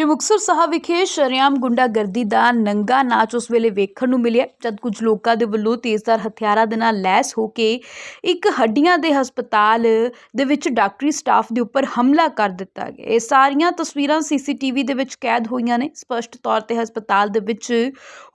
ਸ਼੍ਰੀ ਮੁਕਤਸਰ ਸਾਹਿਬ ਵਿਖੇ ਸ਼ਰੇਆਮ ਗੁੰਡਾਗਰਦੀ ਦਾ ਨੰਗਾ ਨਾਚ ਉਸ ਵੇਲੇ ਵੇਖਣ ਨੂੰ ਮਿਲਿਆ, ਜਦ ਕੁਝ ਲੋਕਾਂ ਦੇ ਵੱਲੋਂ ਤੇਜ਼ਧਾਰ ਹਥਿਆਰਾਂ ਦੇ ਨਾਲ ਲੈਸ ਹੋ ਕੇ ਇੱਕ ਹੱਡੀਆਂ ਦੇ ਹਸਪਤਾਲ ਦੇ ਵਿੱਚ ਡਾਕਟਰੀ ਸਟਾਫ ਦੇ ਉੱਪਰ ਹਮਲਾ ਕਰ ਦਿੱਤਾ ਗਿਆ। ਇਹ ਸਾਰੀਆਂ ਤਸਵੀਰਾਂ ਸੀਸੀਟੀਵੀ ਦੇ ਵਿੱਚ ਕੈਦ ਹੋਈਆਂ ਨੇ। ਸਪਸ਼ਟ ਤੌਰ ਤੇ ਹਸਪਤਾਲ ਦੇ ਵਿੱਚ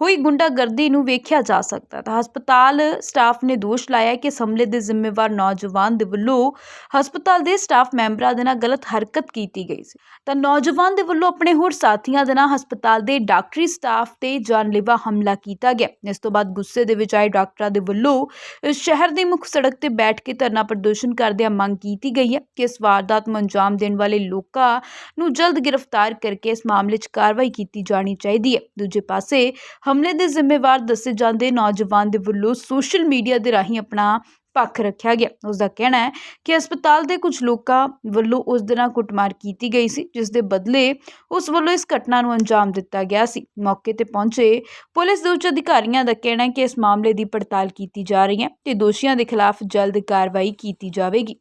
ਹੋਈ ਗੁੰਡਾਗਰਦੀ ਨੂੰ ਵੇਖਿਆ ਜਾ ਸਕਦਾ ਤਾਂ ਹਸਪਤਾਲ ਸਟਾਫ ਨੇ ਦੋਸ਼ ਲਾਇਆ ਕਿ ਇਸ ਹਮਲੇ ਦੇ ਜ਼ਿੰਮੇਵਾਰ ਨੌਜਵਾਨ ਦੇ ਵੱਲੋਂ ਹਸਪਤਾਲ ਦੇ ਸਟਾਫ ਮੈਂਬਰਾਂ ਦੇ ਨਾਲ ਗਲਤ ਹਰਕਤ ਕੀਤੀ ਗਈ ਸੀ। ਤਾਂ ਨੌਜਵਾਨ ਦੇ ਵੱਲੋਂ ਆਪਣੇ ਹੋਰ ਸਾਥੀਆਂ ਦੇ ਨਾਲ ਹਸਪਤਾਲ ਦੇ ਡਾਕਟਰੀ ਸਟਾਫ ਤੇ ਜਾਨਲੇਵਾ ਹਮਲਾ ਕੀਤਾ ਗਿਆ। ਇਸ ਤੋਂ ਬਾਅਦ ਗੁੱਸੇ ਦੇ ਵਿੱਚ ਆਏ ਡਾਕਟਰਾਂ ਦੇ ਵੱਲੋਂ ਸ਼ਹਿਰ ਦੀ ਮੁੱਖ ਸੜਕ ਤੇ ਬੈਠ ਕੇ ਧਰਨਾ ਪ੍ਰਦਰਸ਼ਨ ਕਰਦਿਆਂ ਮੰਗ ਕੀਤੀ ਗਈ ਹੈ ਕਿ ਇਸ ਵਾਰਦਾਤ ਨੂੰ ਅੰਜਾਮ ਦੇਣ ਵਾਲੇ ਲੋਕਾਂ ਨੂੰ ਜਲਦ ਗ੍ਰਿਫਤਾਰ ਕਰਕੇ ਇਸ ਮਾਮਲੇ 'ਚ ਕਾਰਵਾਈ ਕੀਤੀ ਜਾਣੀ ਚਾਹੀਦੀ ਹੈ। ਦੂਜੇ ਪਾਸੇ, ਹਮਲੇ ਦੇ ਜ਼ਿੰਮੇਵਾਰ ਦੱਸੇ ਜਾਂਦੇ ਨੌਜਵਾਨ ਦੇ ਵੱਲੋਂ ਸੋਸ਼ਲ ਮੀਡੀਆ ਦੇ ਰਾਹੀਂ ਆਪਣਾ ਪੱਖ ਰੱਖਿਆ ਗਿਆ। ਉਸ ਦਾ ਕਹਿਣਾ ਹੈ ਕਿ ਹਸਪਤਾਲ ਦੇ ਕੁਝ ਲੋਕਾਂ ਵੱਲੋਂ ਉਸ ਦੇ ਨਾਲ ਕੁੱਟਮਾਰ ਕੀਤੀ ਗਈ ਸੀ, ਜਿਸ ਦੇ ਬਦਲੇ ਉਸ ਵੱਲੋਂ ਇਸ ਘਟਨਾ ਨੂੰ ਅੰਜਾਮ ਦਿੱਤਾ ਗਿਆ ਸੀ। ਮੌਕੇ ਤੇ ਪਹੁੰਚੇ ਪੁਲਿਸ ਦੇ ਉੱਚ ਅਧਿਕਾਰੀਆਂ ਦਾ ਕਹਿਣਾ ਹੈ ਕਿ ਇਸ ਮਾਮਲੇ ਦੀ ਪੜਤਾਲ ਕੀਤੀ ਜਾ ਰਹੀ ਹੈ ਤੇ ਦੋਸ਼ੀਆਂ ਦੇ ਖਿਲਾਫ ਜਲਦ ਕਾਰਵਾਈ ਕੀਤੀ ਜਾਵੇਗੀ।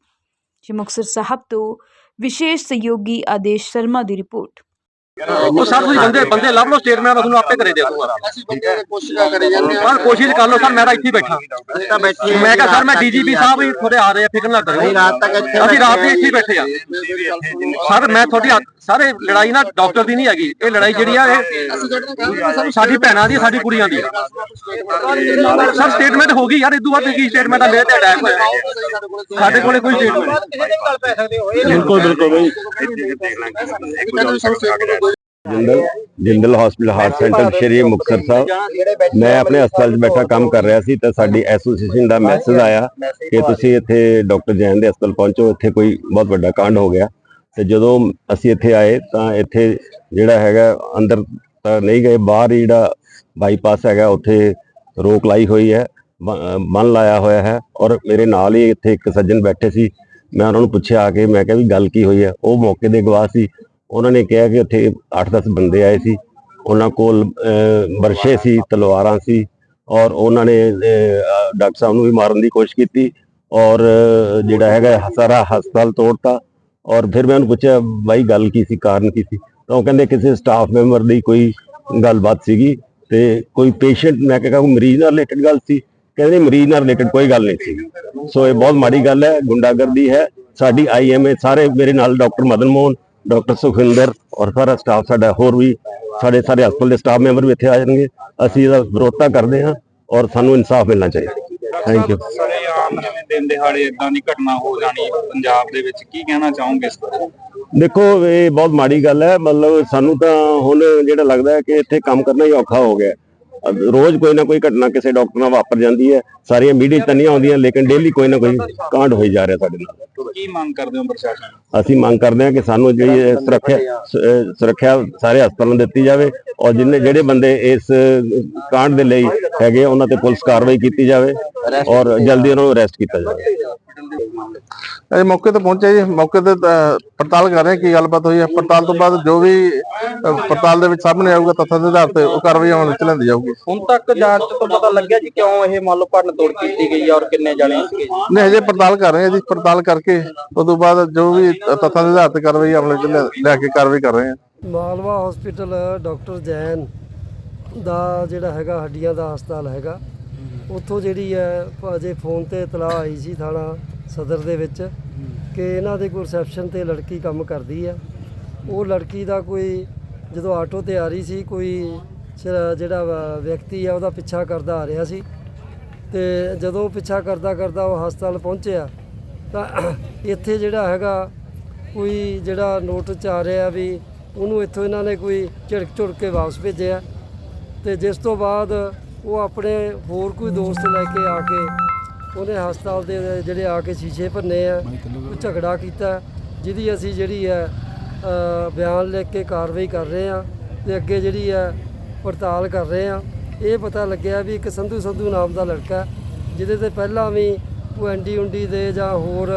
ਸ਼੍ਰੀ ਮੁਕਤਸਰ ਸਾਹਿਬ ਤੋਂ ਵਿਸ਼ੇਸ਼ ਸਹਿਯੋਗੀ ਆਦੇਸ਼ ਸ਼ਰਮਾ ਦੀ ਰਿਪੋਰਟ। ਉਹ ਸਰ ਤੁਸੀਂ ਬੰਦੇ ਬੰਦੇ ਲੱਭ ਲਓ ਸਟੇਟਮੈਂਟ ਮੈਂ ਤੁਹਾਨੂੰ ਆਪੇ ਕਰੇ ਦੇ ਦੂੰਗਾ। ਅਸੀਂ ਬੰਦੇ ਕੋਸ਼ਿਸ਼ ਕਰੀ ਜਾਂਦੇ ਪਰ ਕੋਸ਼ਿਸ਼ ਕਰ ਲਓ ਸਰ ਮੈਂ ਤਾਂ ਇੱਥੇ ਬੈਠਾ ਅਸੀਂ ਤਾਂ ਬੈਠੇ। ਹਾਂ। ਮੈਂ ਕਿਹਾ ਸਰ ਮੈਂ ਡੀਜੀਪੀ ਸਾਹਿਬ ਵੀ ਤੁਹਾਡੇ ਆ ਰਹੇ ਆ ਫਿਕਰ ਨਾ ਕਰੋ। ਅਸੀਂ ਰਾਤ ਤੱਕ ਇੱਥੇ ਅਸੀਂ ਰਾਤ ਦੀ ਇੱਥੇ ਬੈਠੇ ਆ। ਸਰ ਮੈਂ ਤੁਹਾਡੀ ਸਾਰੇ ਲੜਾਈ ਨਾ ਡਾਕਟਰ ਦੀ ਨਹੀਂ ਹੈਗੀ। ਇਹ ਲੜਾਈ ਜਿਹੜੀ ਆ ਇਹ ਸਾਡੀ ਭੈਣਾਂ ਦੀ ਸਾਡੀ ਕੁੜੀਆਂ ਦੀ। ਸਰ ਸਟੇਟਮੈਂਟ ਹੋ ਗਈ ਯਾਰ ਇਦੋਂ ਬਾਅਦ ਕੀ ਸਟੇਟਮੈਂਟ ਆ? ਮੇਰੇ ਤੇ ਅਟੈਕ ਹੋਇਆ। ਸਾਡੇ ਕੋਲੇ ਕੋਈ ਸਟੇਟਮੈਂਟ ਬਿਲਕੁਲ ਬਿਲਕੁਲ ਬਈ। Jindal Jindal hospital heart centre Shri Muktsar Sahib. ਮੈਂ ਆਪਣੇ ਹਸਪਤਾਲ 'ਚ ਬੈਠਾ ਕੰਮ ਕਰ ਰਿਹਾ ਸੀ ਤਾਂ ਸਾਡੀ ਐਸੋਸੀਏਸ਼ਨ ਦਾ ਮੈਸੇਜ ਆਇਆ ਕਿ ਤੁਸੀਂ ਇੱਥੇ ਡਾਕਟਰ ਜੈਨ ਦੇ ਹਸਪਤਾਲ ਪਹੁੰਚੋ। ਇੱਥੇ ਕੋਈ ਬਹੁਤ ਵੱਡਾ ਕਾਂਡ ਹੋ ਗਿਆ। ਤੇ ਜਦੋਂ ਅਸੀਂ ਇੱਥੇ ਆਏ ਤਾਂ ਇੱਥੇ ਜਿਹੜਾ ਹੈਗਾ ਅੰਦਰ ਤਾਂ ਨਹੀਂ ਗਏ, ਬਾਹਰ ਹੀ ਜਿਹੜਾ ਬਾਈਪਾਸ ਹੈਗਾ ਉੱਥੇ ਰੋਕ ਲਾਈ ਹੋਈ ਹੈ ਬੰਨ ਲਾਇਆ ਹੋਇਆ ਹੈ ਔਰ ਮੇਰੇ ਨਾਲ ਹੀ ਇੱਥੇ ਇੱਕ ਸੱਜਣ ਬੈਠੇ ਸੀ। ਮੈਂ ਉਹਨਾਂ ਨੂੰ ਪੁੱਛਿਆ ਆ ਕੇ ਮੈਂ ਕਿਹਾ ਵੀ ਗੱਲ ਕੀ ਹੋਈ ਹੈ, ਉਹ ਮੌਕੇ ਦੇ ਗਵਾਹ ਸੀ। ਉਹਨਾਂ ਨੇ ਕਿਹਾ ਕਿ ਉੱਥੇ 8-10 ਬੰਦੇ ਆਏ ਸੀ। ਉਹਨਾਂ ਕੋਲ ਬਰਸ਼ੇ ਸੀ, ਤਲਵਾਰਾਂ ਸੀ ਔਰ ਉਹਨਾਂ ਨੇ ਡਾਕਟਰ ਸਾਹਿਬ ਨੂੰ ਵੀ ਮਾਰਨ ਦੀ ਕੋਸ਼ਿਸ਼ ਕੀਤੀ ਔਰ ਜਿਹੜਾ ਹੈਗਾ ਸਾਰਾ ਹਸਪਤਾਲ ਤੋੜਤਾ। ਔਰ ਫਿਰ ਮੈਂ ਉਹਨੂੰ ਪੁੱਛਿਆ, ਬਾਈ, ਗੱਲ ਕੀ ਸੀ? ਕਾਰਨ ਕੀ ਸੀ? ਤਾਂ ਉਹ ਕਹਿੰਦੇ ਕਿਸੇ ਸਟਾਫ ਮੈਂਬਰ ਦੀ ਕੋਈ ਗੱਲਬਾਤ ਸੀਗੀ ਤੇ ਕੋਈ ਪੇਸ਼ੈਂਟ ਮੈਂ ਕਿਹਾ ਕੋਈ ਮਰੀਜ਼ ਨਾਲ ਰਿਲੇਟਡ ਗੱਲ ਸੀ। ਕਹਿੰਦੇ ਮਰੀਜ਼ ਨਾਲ ਰਿਲੇਟਡ ਕੋਈ ਗੱਲ ਨਹੀਂ ਸੀ। ਸੋ ਇਹ ਬਹੁਤ ਮਾੜੀ ਗੱਲ ਹੈ, ਗੁੰਡਾਗਰਦੀ ਹੈ। ਸਾਡੀ ਆਈਐਮਏ ਸਾਰੇ ਮੇਰੇ ਨਾਲ ਡਾਕਟਰ ਮਦਨ ਮੋਹਨ ਡਾਕਟਰ ਸੁਖਿੰਦਰ ਔਰ ਸਾਰਾ ਸਟਾਫ ਸਾਡਾ ਹੋਰ ਵੀ ਸਾਡੇ ਸਾਰੇ ਹਸਪਤਾਲ ਦੇ ਸਟਾਫ ਮੈਂਬਰ ਵੀ ਇੱਥੇ ਆ ਜਾਣਗੇ। ਅਸੀਂ ਇਹਦਾ ਵਿਰੋਧਤਾ ਕਰਦੇ ਹਾਂ ਔਰ ਸਾਨੂੰ ਇਨਸਾਫ ਮਿਲਣਾ ਚਾਹੀਦਾ। ਥੈਂਕ ਯੂ ਸਾਰੇ ਆਮ ਜਿਵੇਂ ਦਿਨ ਦਿਹਾੜੇ ਇਦਾਂ ਦੀ ਘਟਨਾ ਹੋ ਜਾਣੀ ਪੰਜਾਬ ਦੇ ਵਿੱਚ? ਕੀ ਕਹਿਣਾ ਚਾਹੋਗੇ ਇਸ ਬਾਰੇ? ਦੇਖੋ ਇਹ ਬਹੁਤ ਮਾੜੀ ਗੱਲ ਹੈ। ਮਤਲਬ ਸਾਨੂੰ ਤਾਂ ਹੁਣ ਜਿਹੜਾ ਲੱਗਦਾ ਹੈ ਕਿ ਇੱਥੇ ਕੰਮ ਕਰਨਾ ਹੀ ਔਖਾ ਹੋ ਗਿਆ। ਰੋਜ਼ ਕੋਈ ਨਾ ਕੋਈ ਘਟਨਾ ਕਿਸੇ ਡਾਕਟਰ ਨਾਲ ਵਾਪਰ ਜਾਂਦੀ ਹੈ। ਸਾਰੀਆਂ ਮੀਡੀਆ 'ਚ ਤਾਂ ਨਹੀਂ ਆਉਂਦੀਆਂ ਲੇਕਿਨ ਡੇਲੀ ਕੋਈ ਨਾ ਕੋਈ ਕਾਂਡ ਹੋਈ ਜਾ ਰਿਹਾ ਸਾਡੇ ਨਾਲ। ਕੀ ਮੰਗ ਕਰਦੇ ਹੋ ਪ੍ਰਸ਼ਾਸਨ? ਅਸੀਂ ਮੰਗ ਕਰਦੇ ਹਾਂ ਕਿ ਸਾਨੂੰ ਜਿਹੜੀ ਇਹ ਸੁਰੱਖਿਆ ਸੁਰੱਖਿਆ ਸਾਰੇ ਹਸਪਤਾਲਾਂ ਨੂੰ ਦਿੱਤੀ ਜਾਵੇ ਔਰ ਜਿੰਨੇ ਜਿਹੜੇ ਬੰਦੇ ਇਸ ਕਾਂਡ ਦੇ ਲਈ ਹੈਗੇ ਉਹਨਾਂ ਤੇ ਪੁਲਿਸ ਕਾਰਵਾਈ ਕੀਤੀ ਜਾਵੇ ਔਰ ਜਲਦੀ ਉਹਨਾਂ ਨੂੰ ਅਰੈਸਟ ਕੀਤਾ ਜਾਵੇ। ਅਸੀਂ ਮੌਕੇ ਤੇ ਪਹੁੰਚੇ ਜੀ। ਮੌਕੇ ਤੇ ਪੜਤਾਲ ਕਰ ਰਹੇ ਕੀ ਗੱਲਬਾਤ ਹੋਈ ਹੈ। ਪੜਤਾਲ ਤੋਂ ਬਾਅਦ ਜੋ ਵੀ ਪੜਤਾਲ ਦੇ ਵਿੱਚ ਸਾਹਮਣੇ ਆਊਗਾ ਤੱਥਾਂ ਦੇ ਆਧਾਰ ਤੇ ਉਹ ਕਾਰਵਾਈ ਵਿੱਚ ਲੈਂਦੀ ਜਾਊਗੀ। ਹੁਣ ਤੱਕ ਜਾਂਚ ਤੋਂ ਪਤਾ ਲੱਗਿਆ ਜੀ ਕਿਉਂ ਇਹ ਮੰਨ ਲਓ ਭੰਨ ਤੋੜ ਕੀਤੀ ਗਈ ਹੈ ਔਰ ਕਿੰਨੇ ਜਾਣੇ ਸੀਗੇ ਜੀ? ਨਹੀਂ ਹਜੇ ਪੜਤਾਲ ਕਰ ਰਹੇ ਹਾਂ ਜੀ ਪੜਤਾਲ ਕਰਕੇ ਉਸ ਤੋਂ ਬਾਅਦ ਜੋ ਵੀ ਤੱਥਾਂ ਦੇ ਆਧਾਰ ਤੇ ਕਾਰਵਾਈ ਅਮਲ ਵਿੱਚ ਲੈ- ਲੈ ਕੇ ਕਾਰਵਾਈ ਕਰ ਰਹੇ ਹਾਂ ਮਾਲਵਾ ਹਸਪੀਟਲ ਡਾਕਟਰ ਜੈਨ ਦਾ ਜਿਹੜਾ ਹੈਗਾ ਹੱਡੀਆਂ ਦਾ ਹਸਪਤਾਲ ਹੈਗਾ। ਉੱਥੋਂ ਜਿਹੜੀ ਹੈ ਅਜੇ ਫੋਨ ਤੇ ਇਤਲਾਹ ਆਈ ਸੀ ਥਾਣਾ ਸਦਰ ਦੇ ਵਿੱਚ ਕਿ ਇਹਨਾਂ ਦੇ ਕੋਈ ਰਿਸੈਪਸ਼ਨ ਤੇ ਲੜਕੀ ਕੰਮ ਕਰਦੀ ਹੈ ਉਹ ਲੜਕੀ ਦਾ ਕੋਈ ਜਦੋਂ ਆਟੋ ਤੇ ਆ ਰਹੀ ਸੀ ਕੋਈ ਜਿਹੜਾ ਵਿਅਕਤੀ ਆ ਉਹਦਾ ਪਿੱਛਾ ਕਰਦਾ ਆ ਰਿਹਾ ਸੀ। ਤੇ ਜਦੋਂ ਪਿੱਛਾ ਕਰਦਾ ਕਰਦਾ ਉਹ ਹਸਪਤਾਲ ਪਹੁੰਚਿਆ ਤਾਂ ਇੱਥੇ ਜਿਹੜਾ ਹੈਗਾ ਕੋਈ ਜਿਹੜਾ ਨੋਟਿਸ 'ਚ ਆ ਰਿਹਾ ਵੀ ਉਹਨੂੰ ਇੱਥੋਂ ਇਹਨਾਂ ਨੇ ਕੋਈ ਝਿੜਕ ਝੁੜਕ ਕੇ ਵਾਪਸ ਭੇਜਿਆ। ਤੇ ਜਿਸ ਤੋਂ ਬਾਅਦ ਉਹ ਆਪਣੇ ਹੋਰ ਕੋਈ ਦੋਸਤ ਲੈ ਕੇ ਆ ਕੇ ਉਹਨੇ ਹਸਪਤਾਲ ਦੇ ਜਿਹੜੇ ਆ ਕੇ ਸ਼ੀਸ਼ੇ ਭੰਨੇ ਆ ਉਹ ਝਗੜਾ ਕੀਤਾ, ਜਿਹਦੀ ਅਸੀਂ ਜਿਹੜੀ ਹੈ ਬਿਆਨ ਲਿਖ ਕੇ ਕਾਰਵਾਈ ਕਰ ਰਹੇ ਆ। ਤੇ ਅੱਗੇ ਜਿਹੜੀ ਹੈ ਪੜਤਾਲ ਕਰ ਰਹੇ ਆ ਇਹ ਪਤਾ ਲੱਗਿਆ ਵੀ ਇੱਕ ਸੰਧੂ ਸੰਧੂ ਨਾਮ ਦਾ ਲੜਕਾ ਜਿਹਦੇ ਤੇ ਪਹਿਲਾਂ ਵੀ ਉਹ ਐਂਡੀ ਉਂਡੀ ਦੇ ਜਾਂ ਹੋਰ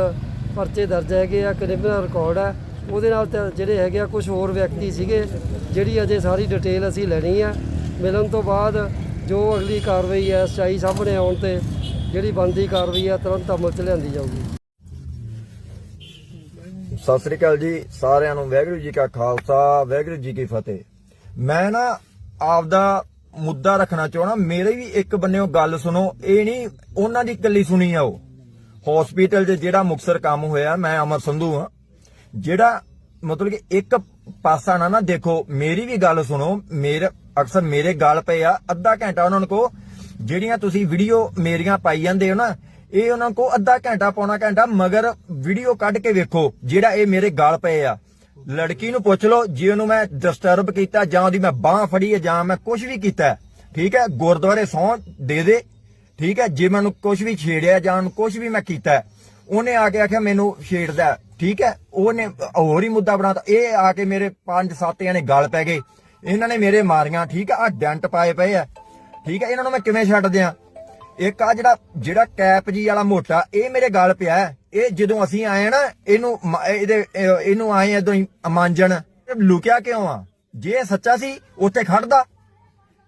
ਪਰਚੇ ਦਰਜ ਹੈਗੇ ਆ ਕ੍ਰਿਮੀਨਲ ਰਿਕਾਰਡ ਹੈ ਉਹਦੇ ਨਾਲ ਜਿਹੜੇ ਹੈਗੇ ਆ ਕੁਝ ਹੋਰ ਵਿਅਕਤੀ ਸੀਗੇ, ਜਿਹੜੀ ਅਜੇ ਸਾਰੀ ਡਿਟੇਲ ਅਸੀਂ ਲੈਣੀ ਆ। ਮਿਲਣ ਤੋਂ ਬਾਅਦ ਜੋ ਅਗਲੀ ਕਾਰਵਾਈ ਹੈ, ਸਚਾਈ ਸਾਹਮਣੇ ਆਉਣ ਤੇ ਜਿਹੜੀ ਬਣਦੀ ਕਾਰਵਾਈ ਹੈ ਤੁਰੰਤ ਅਮਲ ਚ ਲਿਆਂਦੀ ਜਾਊਗੀ। ਸਤਿ ਸ੍ਰੀ ਅਕਾਲ ਜੀ, ਸਾਰਿਆਂ ਨੂੰ ਵਾਹਿਗੁਰੂ ਜੀ ਕਾ ਖਾਲਸਾ, ਵਾਹਿਗੁਰੂ ਜੀ ਕੀ ਫਤਿਹ। ਮੈਂ ਨਾ ਆਪਦਾ ਮੁੱਦਾ ਰੱਖਣਾ ਚਾਹਣਾ, ਮੇਰੇ ਵੀ ਇੱਕ ਬੰਨਿਓ ਗੱਲ ਸੁਣੋ, ਇਹ ਨਹੀਂ ਉਹਨਾਂ ਦੀ ਇਕੱਲੀ ਸੁਣੀ ਆ ਹਸਪੀਟਲ 'ਚ ਜਿਹੜਾ ਮੁਕਸਰ ਕੰਮ ਹੋਇਆ, ਮੈਂ ਅਮਰ ਸੰਧੂ ਆ ਜਿਹੜਾ ਮਤਲਬ ਕਿ ਇੱਕ ਪਾਸਾ ਨਾ ਨਾ ਦੇਖੋ, ਮੇਰੀ ਵੀ ਗੱਲ ਸੁਣੋ, ਮੇਰੇ, ਅਕਸਰ ਮੇਰੇ ਗੱਲ ਪਏ ਆ, ਅੱਧਾ ਘੰਟਾ ਉਹਨਾਂ ਨੂੰ ਕੋ ਜਿਹੜੀਆਂ ਤੁਸੀਂ ਵੀਡੀਓ ਮੇਰੀਆਂ ਪਾਈ ਜਾਂਦੇ ਹੋ ਨਾ, ਇਹ ਉਹਨਾਂ ਕੋ ਅੱਧਾ ਘੰਟਾ ਪੌਣਾ ਘੰਟਾ, ਮਗਰ ਵੀਡੀਓ ਕੱਢ ਕੇ ਵੇਖੋ, ਜਿਹੜਾ ਇਹ ਮੇਰੇ ਗੱਲ ਪਏ ਆ। ਲੜਕੀ ਨੂੰ ਪੁੱਛ ਲਓ ਜੇ ਉਹਨੂੰ ਮੈਂ ਡਿਸਟਰਬ ਕੀਤਾ ਜਾਂ ਉਹਦੀ ਮੈਂ ਬਾਹ ਫੜੀ ਹੈ ਜਾਂ ਮੈਂ ਕੁਝ ਵੀ ਕੀਤਾ ਠੀਕ ਹੈ? ਗੁਰਦੁਆਰੇ ਸੌਂ ਦੇ ਦੇ ਠੀਕ ਹੈ? ਜੇ ਮੈਨੂੰ ਕੁਝ ਵੀ ਛੇੜਿਆ ਜਾਂ ਉਹਨੂੰ ਕੁਝ ਵੀ ਮੈਂ ਕੀਤਾ ਉਹਨੇ ਆ ਕੇ ਆਖਿਆ ਮੈਨੂੰ ਛੇੜਦਾ ਹੈ, ਠੀਕ ਹੈ? ਉਹਨੇ ਹੋਰ ਹੀ ਮੁੱਦਾ ਬਣਾਤਾ। ਇਹ ਆ ਕੇ ਮੇਰੇ ਪੰਜ ਸੱਤ ਜਣੇ ਗਲ ਪੈ ਗਏ। ਇਹਨਾਂ ਨੇ ਮੇਰੇ ਮਾਰੀਆਂ ਠੀਕ ਹੈ? ਆ ਡੈਂਟ ਪਾਏ ਪਏ ਆ ਠੀਕ ਹੈ? ਇਹਨਾਂ ਨੂੰ ਮੈਂ ਕਿਵੇਂ ਛੱਡ ਦਿਆਂ? ਇੱਕ ਆ ਜਿਹੜਾ ਜਿਹੜਾ ਕੈਪ ਜੀ ਵਾਲਾ ਮੋਟਾ ਇਹ ਮੇਰੇ ਗਲ ਪਿਆ ਇਹ ਜਦੋਂ ਅਸੀਂ ਆਏ ਨਾ, ਇਹਨੂੰ ਇਹਦੇ ਇਹਨੂੰ ਆਏ ਇਦੋਂ ਹੀ ਮਾਂਜਣ ਲੁਕਿਆ ਕਿਉਂ ਆ? ਜੇ ਸੱਚਾ ਸੀ, ਉੱਥੇ ਖੜਦਾ।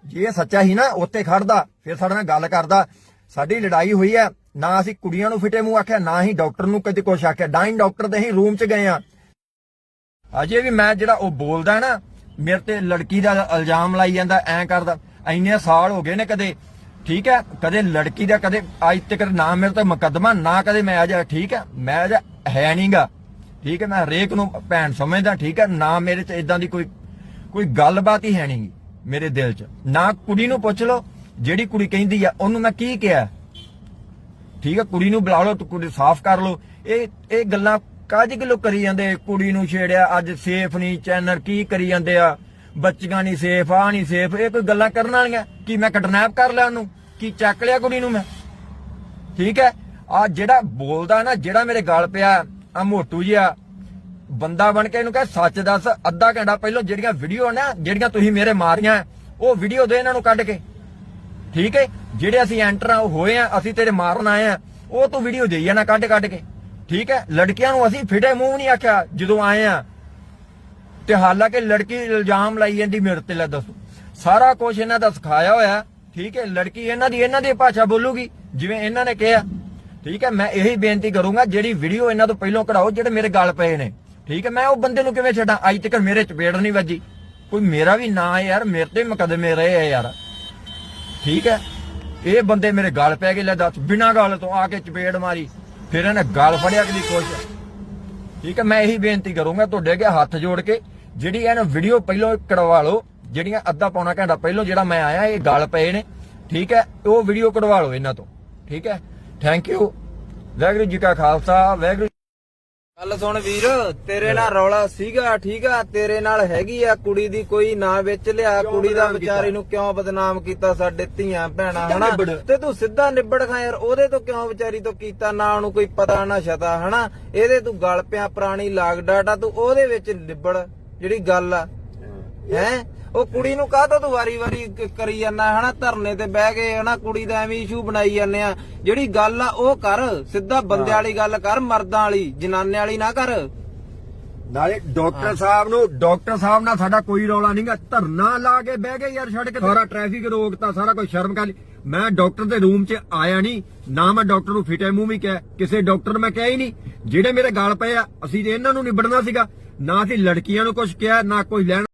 ਜੇ ਸੱਚਾ ਹੀ ਨਾ, ਉੱਥੇ ਖੜਦਾ, ਫਿਰ ਸਾਡੇ ਨਾਲ ਗੱਲ ਕਰਦਾ। ਸਾਡੀ ਲੜਾਈ ਹੋਈ ਹੈ ਨਾ ਅਸੀਂ ਕੁੜੀਆਂ ਨੂੰ ਫਿੱਟੇ ਮੂੰਹ ਆਖਿਆ, ਨਾ ਹੀ ਡਾਕਟਰ ਨੂੰ ਕਦੇ ਕੁਛ ਆਖਿਆ। ਨਾ ਡਾਕਟਰ ਦੇ ਹੀ ਰੂਮ 'ਚ ਗਏ ਆ। ਅਜੇ ਵੀ ਮੈਂ ਜਿਹੜਾ ਉਹ ਬੋਲਦਾ ਨਾ, ਮੇਰੇ ਤੇ ਲੜਕੀ ਦਾ ਇਲਜ਼ਾਮ ਲਾਈ ਜਾਂਦਾ, ਐਂ ਕਰਦਾ। ਇੰਨੇ ਸਾਲ ਹੋ ਗਏ ਨੇ ਕਦੇ ਠੀਕ ਹੈ? ਕਦੇ ਲੜਕੀ ਦਾ ਕਦੇ ਅੱਜ ਤੱਕ ਨਾ ਮੇਰੇ ਤੋਂ ਮੁਕੱਦਮਾ, ਨਾ ਕਦੇ ਮੈਂ ਅਜਾ, ਠੀਕ ਹੈ? ਮੈਂ ਅਜਾ ਹੈ ਨਹੀਂਗਾ। ਠੀਕ ਹੈ? ਮੈਂ ਹਰੇਕ ਨੂੰ ਭੈਣ ਸਮਝਦਾ, ਠੀਕ ਹੈ? ਨਾ ਮੇਰੇ ਚ ਇਦਾਂ ਦੀ ਕੋਈ ਕੋਈ ਗੱਲਬਾਤ ਹੀ ਹੈ ਨਹੀਂਗੀ ਮੇਰੇ ਦਿਲ 'ਚ। ਨਾ ਕੁੜੀ ਨੂੰ ਪੁੱਛ ਲਓ, ਜਿਹੜੀ ਕੁੜੀ ਕਹਿੰਦੀ ਆ, ਉਹਨੂੰ ਮੈਂ ਕੀ ਕਿਹਾ? ਠੀਕ ਹੈ? ਕੁੜੀ ਨੂੰ ਬੁਲਾ ਲਓ ਕੁੜੀ ਸਾਫ਼ ਕਰ ਲਓ। ਇਹ ਇਹ ਗੱਲਾਂ ਕਾਹਦੀ ਗੱਲੋਂ ਕਰੀ ਜਾਂਦੇ? ਕੁੜੀ ਨੂੰ ਛੇੜਿਆ, ਅੱਜ ਸੇਫ ਨਹੀਂ, ਚੈਨਲ ਕੀ ਕਰੀ ਜਾਂਦੇ ਆ? ਬੱਚੀਆਂ ਨਹੀਂ ਸੇਫ ਆ ਨਹੀਂ ਸੇਫ ਇਹ ਕੋਈ ਗੱਲਾਂ ਕਰਨ ਵਾਲੀਆਂ? ਕਿ ਮੈਂ ਕਿਡਨੈਪ ਕਰ ਲਿਆ ਉਹਨੂੰ? ਕੀ ਚੱਕ ਲਿਆ ਕੁੜੀ ਨੂੰ ਮੈਂ? ਠੀਕ ਹੈ? ਆ ਜਿਹੜਾ ਬੋਲਦਾ ਨਾ, ਜਿਹੜਾ ਮੇਰੇ ਗਲ ਪਿਆ ਆ ਮੋਟੂ ਜਿਹਾ ਬੰਦਾ ਬਣ ਕੇ ਇਹਨੂੰ ਕਹੇ, ਸੱਚ ਦੱਸ, ਅੱਧਾ ਘੰਟਾ ਪਹਿਲਾਂ ਜਿਹੜੀਆਂ ਵੀਡੀਓ ਨਾ, ਜਿਹੜੀਆਂ ਤੁਸੀਂ ਮੇਰੇ ਮਾਰੀਆਂ, ਉਹ ਵੀਡੀਓ ਦੇ ਇਹਨਾਂ ਨੂੰ ਕੱਢ ਕੇ। ਠੀਕ ਹੈ? ਜਿਹੜੇ ਅਸੀਂ ਐਂਟਰ ਹੋਏ ਆ, ਅਸੀਂ ਤੇਰੇ ਮਾਰਨ ਆਏ ਆ, ਉਹ ਤੂੰ ਵੀਡੀਓ ਦੇਈ ਜਾਣਾ ਕੱਢ ਕੱਢ ਕੇ। ਠੀਕ ਹੈ? ਲੜਕੀਆਂ ਨੂੰ ਅਸੀਂ ਫਿੜੇ ਮੂੰਹ ਨਹੀਂ ਆਖਿਆ, ਜਦੋਂ ਆਏ ਆ ਤੇ ਹਾਲਾਂਕਿ ਲੜਕੀ ਇਲਜ਼ਾਮ ਲਾਈ ਜਾਂਦੀ ਮੇਰੇ ਤੇ, ਲੈ ਦੱਸੋ। ਸਾਰਾ ਕੁਝ ਇਹਨਾਂ ਦਾ ਸਿਖਾਇਆ ਹੋਇਆ, ਠੀਕ ਹੈ? ਲੜਕੀ ਇਹਨਾਂ ਦੀ ਇਹਨਾਂ ਦੀ ਭਾਸ਼ਾ ਬੋਲੂਗੀ, ਜਿਵੇਂ ਇਹਨਾਂ ਨੇ ਕਿਹਾ। ਠੀਕ ਹੈ? ਮੈਂ ਇਹੀ ਬੇਨਤੀ ਕਰੂੰਗਾ, ਜਿਹੜੀ ਵੀਡੀਓ ਇਹਨਾਂ ਤੋਂ ਪਹਿਲਾਂ ਕਢਾਓ, ਜਿਹੜੇ ਮੇਰੇ ਗੱਲ ਪਏ ਨੇ। ਠੀਕ ਹੈ? ਮੈਂ ਉਹ ਬੰਦੇ ਨੂੰ ਕਿਵੇਂ ਛੱਡਾਂ? ਅੱਜ ਤੱਕ ਮੇਰੇ ਚਪੇੜ ਨਹੀਂ ਵੱਜੀ। ਕੋਈ ਮੇਰਾ ਵੀ ਨਾਂ ਹੈ ਯਾਰ, ਮੇਰੇ ਤੇ ਮੁਕਦਮੇ ਰਹੇ ਆ ਯਾਰ। ਠੀਕ ਹੈ? ਇਹ ਬੰਦੇ ਮੇਰੇ ਗਲ ਪੈ ਗਏ, ਲੈ ਦੱਸ। ਬਿਨਾਂ ਗਾਲ ਤੋਂ ਆ ਕੇ ਚਪੇੜ ਮਾਰੀ। ਫਿਰ ਇਹਨੇ ਗਾਲ ਫੜਿਆ ਕਿ ਕੁਛ ਠੀਕ ਹੈ? ਮੈਂ ਇਹੀ ਬੇਨਤੀ ਕਰੂੰਗਾ ਤੁਹਾਡੇ ਅੱਗੇ ਹੱਥ ਜੋੜ ਕੇ ਜਿਹੜੀ ਇਹਨਾਂ ਵੀਡੀਓ ਪਹਿਲਾਂ ਕਢਵਾ ਲਓ ਜਿਹੜੀਆਂ ਅੱਧਾ ਪੌਣਾ ਘੰਟਾ ਪਹਿਲਾਂ ਜਿਹੜਾ ਮੈਂ ਆਇਆ ਇਹ ਗਲ ਪਏ ਨੇ। ਠੀਕ ਹੈ? ਉਹ ਵੀਡੀਓ ਕਢਵਾ ਲਓ ਇਹਨਾਂ ਤੋਂ। ਠੀਕ ਹੈ? ਥੈਂਕ ਯੂ ਵਾਹਿਗੁਰੂ ਜੀ ਕਾ ਖਾਲਸਾ ਵਾਹਿਗੁਰੂ ਗੱਲ ਸੁਣ ਵੀਰ ਤੇਰੇ ਨਾਲ ਰੌਲਾ ਸੀਗਾ ਠੀਕ ਆ? ਤੇਰੇ ਨਾਲ ਹੈਗੀ ਆ ਕੁੜੀ ਦੀ ਕੋਈ ਨਾ ਵਿੱਚ ਲਿਆ। ਕੁੜੀ ਦਾ ਵਿਚਾਰੀ ਨੂੰ ਕਿਉਂ ਬਦਨਾਮ ਕੀਤਾ? ਸਾਡੇ ਧੀਆਂ ਭੈਣਾਂ ਹਨਾ। ਤੇ ਤੂੰ ਸਿੱਧਾ ਨਿਬੜ ਖਾ ਯਾਰ। ਉਹਦੇ ਤੋਂ ਕਿਉਂ ਵਿਚਾਰੀ ਤੋਂ ਕੀਤਾ? ਨਾ ਉਹਨੂੰ ਕੋਈ ਪਤਾ ਨਾ ਛਤਾ ਹਨਾ? ਇਹਦੇ ਤੂੰ ਗਲ ਪਿਆ ਪੁਰਾਣੀ ਲਾਗ ਡਾਟਾ ਤੂੰ ਉਹਦੇ ਵਿੱਚ ਨਿਬੜ। ਜਿਹੜੀ ਗੱਲ ਆ। ਹੈ। ਉਹ ਕੁੜੀ ਨੂੰ ਕਾਹ ਤੂੰ ਵਾਰੀ-ਵਾਰੀ ਕਰੀ ਜਾਂਦਾ ਹਨਾ? ਧਰਨੇ ਤੇ ਬਹਿ ਕੇ ਹਨਾ? ਕੁੜੀ ਦਾ ਐਵੇਂ ਇਸ਼ੂ ਬਣਾਈ ਜਾਂਦੇ ਆ। ਜਿਹੜੀ ਗੱਲ ਆ ਉਹ ਕਰ। ਸਿੱਧਾ ਬੰਦੇ ਵਾਲੀ ਗੱਲ ਕਰ ਮਰਦਾਂ ਵਾਲੀ ਜਨਾਨੇ ਵਾਲੀ ਨਾ ਕਰ। ਨਾਲੇ ਡਾਕਟਰ ਸਾਹਿਬ ਨੂੰ, ਡਾਕਟਰ ਸਾਹਿਬ ਨਾਲ ਸਾਡਾ ਕੋਈ ਰੌਲਾ ਨਹੀਂਗਾ ਧਰਨਾ ਲਾ ਕੇ ਬਹਿ ਗਏ ਯਾਰ ਸੜਕ ਤੇ ਸਾਰਾ ਟ੍ਰੈਫਿਕ ਰੋਕਤਾ ਸਾਰਾ ਕੋਈ ਸ਼ਰਮ ਕਰ ਮੈਂ ਡਾਕਟਰ ਦੇ ਰੂਮ 'ਚ ਆਇਆ ਨਹੀਂ ਨਾ ਮੈਂ ਡਾਕਟਰ ਨੂੰ ਫਿਟੇ ਮੂੰਹ ਵੀ ਕਿਹਾ। ਕਿਸੇ ਡਾਕਟਰ ਨੂੰ ਮੈਂ ਕਿਹਾ ਹੀ ਨਹੀਂ ਜਿਹੜੇ ਮੇਰੇ ਗਾਲ ਪਏ ਆ, ਅਸੀਂ ਇਹਨਾਂ ਨੂੰ ਨਿਬੜਨਾ ਸੀਗਾ। ਨਾ ਅਸੀਂ ਲੜਕੀਆਂ ਨੂੰ ਕੁਝ ਕਿਹਾ, ਨਾ ਕੋਈ ਲੈਣ